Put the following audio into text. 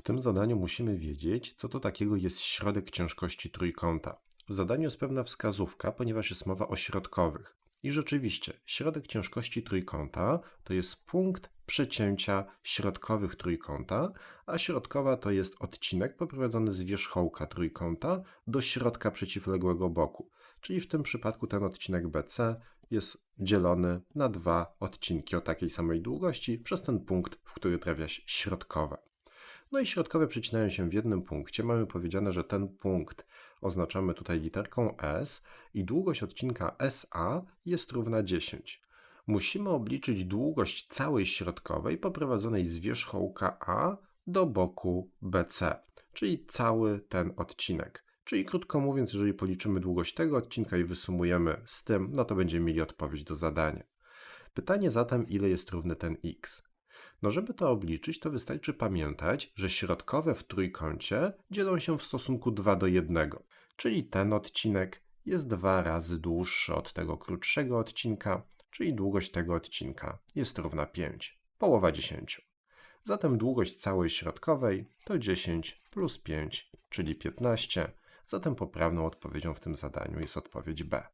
W tym zadaniu musimy wiedzieć, co to takiego jest środek ciężkości trójkąta. W zadaniu jest pewna wskazówka, ponieważ jest mowa o środkowych. I rzeczywiście, środek ciężkości trójkąta to jest punkt przecięcia środkowych trójkąta, a środkowa to jest odcinek poprowadzony z wierzchołka trójkąta do środka przeciwległego boku. Czyli w tym przypadku ten odcinek BC jest dzielony na dwa odcinki o takiej samej długości przez ten punkt, w który trafia się środkowe. No i środkowe przecinają się w jednym punkcie. Mamy powiedziane, że ten punkt oznaczamy tutaj literką S i długość odcinka SA jest równa 10. Musimy obliczyć długość całej środkowej poprowadzonej z wierzchołka A do boku BC, czyli cały ten odcinek. Czyli krótko mówiąc, jeżeli policzymy długość tego odcinka i wysumujemy z tym, no to będziemy mieli odpowiedź do zadania. Pytanie zatem, ile jest równy ten x? No, żeby to obliczyć, to wystarczy pamiętać, że środkowe w trójkącie dzielą się w stosunku 2 do 1, czyli ten odcinek jest dwa razy dłuższy od tego krótszego odcinka, czyli długość tego odcinka jest równa 5, połowa 10. Zatem długość całej środkowej to 10 plus 5, czyli 15. Zatem poprawną odpowiedzią w tym zadaniu jest odpowiedź B.